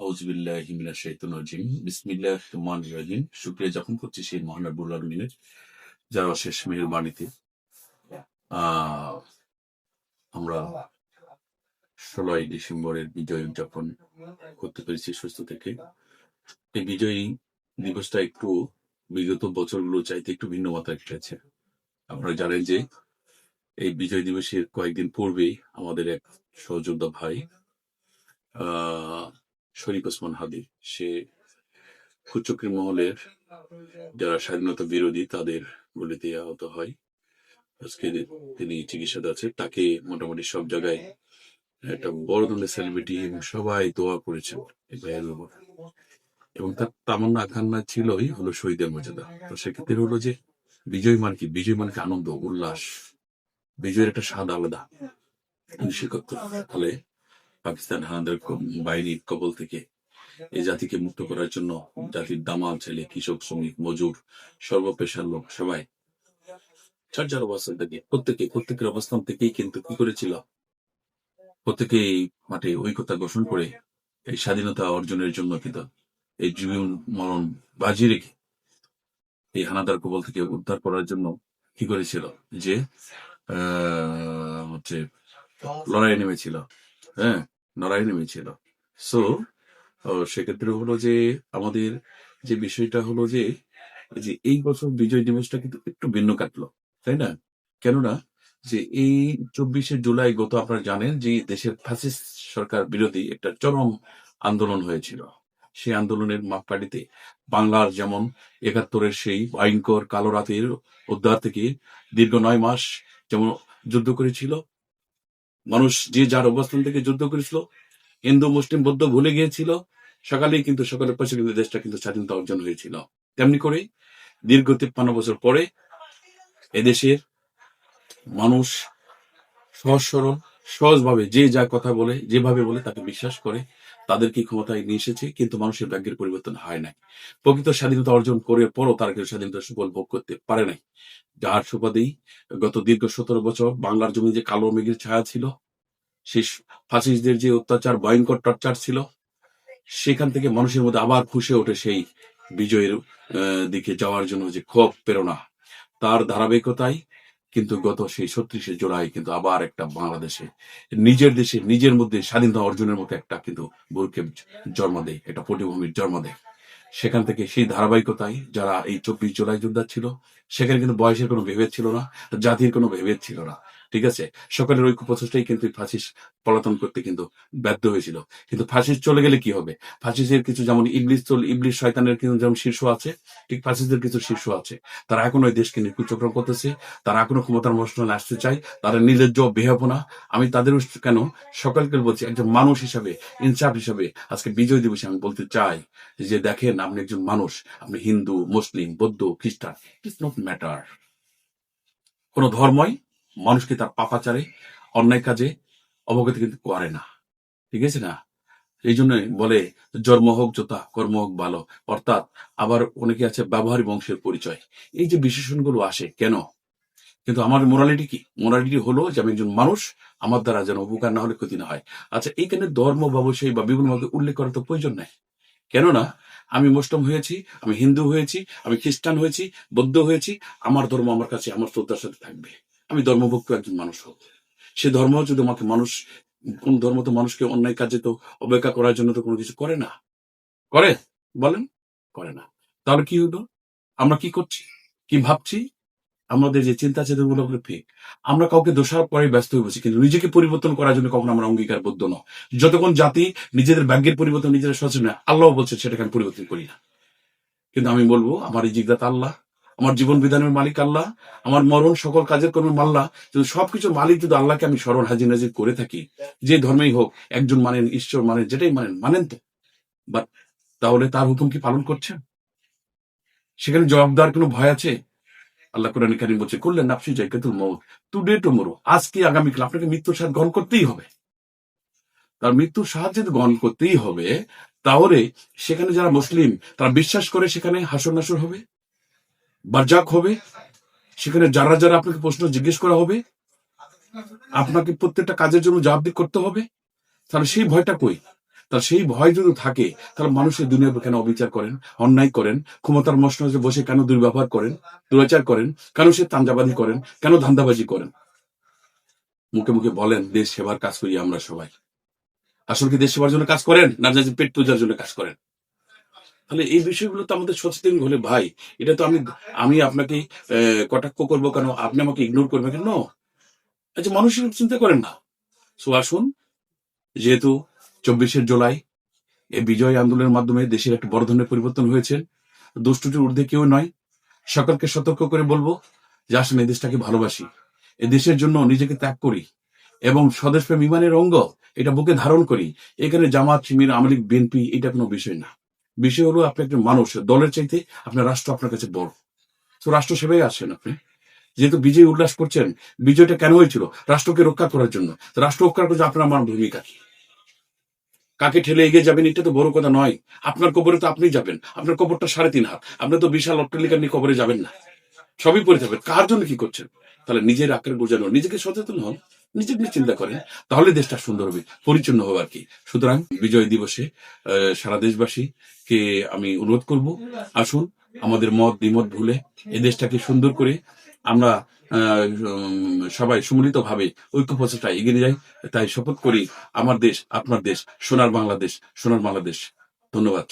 আউজবিল্লাহ হিমিনা শাইতুন রাজিম। বিসমিল্লাহ রহমান রাহিম। শুক্রিয়া যখন করছি সেই মহান রব্বুল আলমিনের যার অশেষ আহ, আমরা ষোলোই ডিসেম্বরের বিজয় উদযাপন করতে পেরেছি সুস্থ থেকে। এই বিজয়ী দিবসটা একটু বিগত বছরগুলো চাইতে একটু ভিন্ন মাত্রায় কেটেছে আপনারা জানেন যে এই বিজয় দিবসের কয়েকদিন পূর্বেই আমাদের এক সহযোদ্ধা ভাই আহ শরীফ ওসমান হাদি, সে কুচক্রী মহলের যারা স্বাধীনতা বিরোধী তাদের গুলিতে আহত হয়। আজকে তিনি চিকিৎসাতে আছে, তাকে মোটামুটি সব জায়গায় একটা বড় ধরনের সেলিব্রিটি এবং সবাই দোয়া করেছেন ভাইয়ের উপর এবং তার তামান্না আকাঙ্ক্ষা ছিলই হলো শহীদের মর্যাদা। তো সেক্ষেত্রে হলো যে বিজয় মানে কি বিজয় মানে আনন্দ, উল্লাস, বিজয়ের একটা স্বাদ আলাদা। করতে ফলে পাকিস্তান হানাদার বাহিনীর কবল থেকে এই জাতিকে মুক্ত করার জন্য জাতির দামাল ছেলে কৃষক শ্রমিক মজুর সর্বপেশার লোক সবাই যার অবস্থান থেকে। প্রত্যেকে প্রত্যেকের অবস্থান থেকেই কিন্তু কি করেছিল? প্রত্যেকেই মাঠে ঐক্যতা ঘোষণ করে এই স্বাধীনতা অর্জনের জন্য কিন্তু এই জীবন মরণ বাজি রেখে এই হানাদার কবল থেকে উদ্ধার করার জন্য কি করেছিল? যে আহ, হচ্ছে লড়াই নেমেছিল। হ্যাঁ লড়াই নেমেছিল। সো সেক্ষেত্রে হলো যে আমাদের যে বিষয়টা হলো যে যে এই বছর বিজয় দিবসটা কিন্তু একটু ভিন্ন কাটলো, তাই না? কেননা যে এই চব্বিশে জুলাই গত আপনারা জানেন যে দেশের ফ্যাসিস্ট সরকার বিরোধী একটা চরম আন্দোলন হয়েছিল। সেই আন্দোলনের মাপকাঠিতে বাংলার যেমন একাত্তরের সেই ভয়ঙ্কর কালো রাতের উদ্ধার থেকে দীর্ঘ নয় মাস যেমন যুদ্ধ করেছিল মানুষ যে যার অবস্থান থেকে যুদ্ধ করেছিল, হিন্দু, মুসলিম, বৌদ্ধ ভুলে গিয়েছিল, সকালেই কিন্তু, সকালের পাশে কিন্তু দেশটা কিন্তু স্বাধীনতা অর্জন হয়েছিল। তেমনি করে দীর্ঘ তিপ্পান্ন বছর পরে এদেশের মানুষ সহজ সরল, সহজভাবে যে যা কথা বলে, যেভাবে বলে তাকে বিশ্বাস করে তাদেরকে ক্ষমতায় নিয়ে এসেছে, কিন্তু মানুষের ভাগ্যের পরিবর্তন হয় নাই। প্রকৃত স্বাধীনতা অর্জন করে পরও তারা কেউ স্বাধীনতা সুফল ভোগ করতে পারে নাই। যার সুবাদেই গত দীর্ঘ সতেরো বছর বাংলার জমি যে কালো মেঘের ছায়া ছিল, সেই ফাসিস্টদের যে অত্যাচার, ভয়ঙ্কর টর্চার ছিল, সেখান থেকে মানুষের মধ্যে আবার ফুসে ওঠে সেই বিজয়ের দিকে যাওয়ার জন্য যে ক্ষোভ, প্রেরণা। তার ধারাবাহিকতায় কিন্তু গত সেই ছত্রিশে জুলাই কিন্তু আবার একটা বাংলাদেশে, নিজের দেশে, নিজের মধ্যে স্বাধীনতা অর্জনের মতো একটা কিন্তু বুরকে জন্ম দেয়, একটা পটিভূমির জন্ম দেয়। সেখান থেকে সেই ধারাবাহিকতায় যারা এই চব্বিশ জুলাই যোদ্ধা ছিল, সেখানে কিন্তু বয়সের কোনো ভেভেদ ছিল না, জাতির কোনো ভেভেদ ছিল না। ঠিক আছে? সকলের ঐক্য প্রচেষ্টাই কিন্তু ফাঁসিস পলাতন করতে কিন্তু ব্যর্থ হয়েছিল। কিন্তু ফাঁসিস চলে গেলে কি হবে? ফাঁসিসের কিছু যেমন ইবলিশ চল ইবলিশ শয়তানের কিন্তু যেমন শীর্ষ আছে, ঠিক ফাঁসিসদের কিছু শীর্ষ আছে। তারা এখনও এই দেশকে নিকুচক্রম করতেছে, তারা এখনও ক্ষমতার মসনলে আসতে চায়, তারা নির্লজ্জ বেহাপনা আমি তাদের কেন? সকলকে বলছি, একজন মানুষ হিসাবে, ইনসাফ হিসাবে আজকে বিজয় দিবসে আমি বলতে চাই যে দেখেন, আপনি একজন মানুষ, আপনি হিন্দু, মুসলিম, বৌদ্ধ, খ্রিস্টান ইটস নট ম্যাটার। কোন ধর্মই মানুষকে তার পাপাচারে, অন্যায় কাজে অবগত কিন্তু করে না। ঠিক আছে না? এই জন্য বলে, জন্ম হোক জোতা কর্ম হোক ভালো। অর্থাৎ আবার অনেকে আছে ব্যবহারী বংশের পরিচয়। এই যে বিশেষণগুলো আসে, কেন? কিন্তু আমার মোরালিটি কি? মোরালিটি হলো যে আমি একজন মানুষ, আমার দ্বারা যেন উপকার না হলে ক্ষতি না হয়। আচ্ছা এইখানে ধর্ম, ব্যবসায়ী বা বিভিন্ন ভাবে উল্লেখ করার তো প্রয়োজন নাই। কেননা আমি মুসলিম হয়েছি, আমি হিন্দু হয়েছি, আমি খ্রিস্টান হয়েছি, বৌদ্ধ হয়েছি, আমার ধর্ম আমার কাছে, আমার শ্রদ্ধার সাথে থাকবে। আমি ধর্মভক্ত একজন মানুষ হোক। সে ধর্ম যদি আমাকে মানুষ, কোন ধর্ম তো মানুষকে অন্যায় কাজে তো অবজ্ঞা করার জন্য তো কোনো কিছু করে না। করে? বলেন? করে না। তাহলে কি হলো আমরা কি করছি? কি ভাবছি? আমাদের যে চিন্তা চেতনাগুলো ফেক। আমরা কাউকে দোষারোপ করে ব্যস্ত হয়ে বসি কিন্তু নিজেকে পরিবর্তন করার জন্য কখনো আমরা অঙ্গীকারবদ্ধ নয় যতক্ষণ জাতি নিজেদের ভাগ্যের পরিবর্তন নিজেরা সচেতন আল্লাহ বলছে সেটাকে আমি পরিবর্তন করি না। কিন্তু আমি বলব, আমার এই জিজ্ঞাত আল্লাহ আমার জীবন বিধানের মালিক আল্লাহ, আমার মরণ সকল কাজের কর্মের মাল্লা। যদি সবকিছুর মালিক যদি আল্লাহকে আমি স্মরণ হাজির নাজির করে থাকি, যে ধর্মেই হোক, একজন মানেন, ঈশ্বর মানেন, যেটাই মানেন মানেন তো। বাট তাহলে তার হুকুম কি পালন করছেন? সেখানে জবাবদার কোনো ভয় আছে? আল্লাহ কোরআন কারিম বলছে করলেন নাফসি জায়গাতুল মৌত টুডে টুমোরো আজকে আগামীকাল আপনাকে মৃত্যুর সাথে গ্রহণ করতেই হবে? তার মৃত্যুর সাহায্যে যদি গ্রহণ করতেই হবে, তাহলে সেখানে যারা মুসলিম, তারা বিশ্বাস করে সেখানে হাসর নাসর হবে? বারজাক হবে, সেখানে যারা যারা আপনাকে প্রশ্ন জিজ্ঞেস করা হবে, আপনাকে প্রত্যেকটা কাজের জন্য জবাবদি করতে হবে। তাহলে সেই ভয়টা কই? তাহলে সেই ভয় যদি থাকে, তাহলে মানুষের দুনিয়ার কেন অবিচার করেন, অন্যায় করেন, ক্ষমতার মসনজে বসে কেন দুর্ব্যবহার করেন, দুরাচার করেন, কেন সে তাঞ্জাবাজি করেন, কেন ধান্দাবাজি করেন? মুখে মুখে বলেন, দেশ সেবার কাজ করি আমরা সবাই। আসলে কি দেশ সেবার জন্য কাজ করেন, না পেট পূজার জন্য কাজ করেন? তাহলে এই বিষয়গুলো তো আমাদের সচেতন হলে ভাই। এটা তো আমি আমি আপনাকে কটাক্ষ করব কেন? আপনি আমাকে ইগনোর করবেন কেন? আচ্ছা মানুষের চিন্তা করেন না। সো আসুন, যেহেতু চব্বিশে জুলাই এই বিজয় আন্দোলনের মাধ্যমে দেশের একটা বড় ধরনের পরিবর্তন হয়েছে, দুষ্টুটির ঊর্ধ্বে কেউ নয়। সকলকে সতর্ক করে বলব যে এই দেশটাকে ভালোবাসি। এই দেশের জন্য নিজেকে ত্যাগ করি এবং স্বদেশ প্রেম ইমানের অঙ্গ এটা বুকে ধারণ করি। এখানে জামাত শিমির আমলিক বিএনপি, এটা কোনো বিষয় না। বিষয় হলো আপনি একজন মানুষ, দলের চাইতে আপনার রাষ্ট্র আপনার কাছে বড়। তো রাষ্ট্র সেবাই আসেন আপনি। যেহেতু বিজয় উল্লাস করছেন, বিজয়টা কেন হয়েছিল? রাষ্ট্রকে রক্ষা করার জন্য। রাষ্ট্র রক্ষার জন্য আপনার আমার ভূমিকা কি? কাকে ঠেলে এগিয়ে যাবেন এটা তো বড় কথা নয়। আপনার কবরে তো আপনি যাবেন। আপনার কবরটা সাড়ে তিন হাত। আপনি তো বিশাল অট্টালিকা নিয়ে কবরে যাবেন না। সবই পড়ে যাবেন কার জন্য কি করছেন? তাহলে নিজের আকার বোঝানো, নিজেকে সচেতন হন। নিয়ে চিন্তা করেন, তাহলে দেশটা সুন্দর হবে, পরিচ্ছন্ন হবে আর কি সুতরাং বিজয় দিবসে সারা দেশবাসীকে আমি অনুরোধ করব, আসুন আমাদের মত দ্বিমত ভুলে এই দেশটাকে সুন্দর করে আমরা সবাই সুমিলিত ভাবে ঐক্য প্রচেষ্টা এগিয়ে যাই। তাই শপথ করি, আমার দেশ, আপনার দেশ, সোনার বাংলাদেশ সোনার বাংলাদেশ। ধন্যবাদ।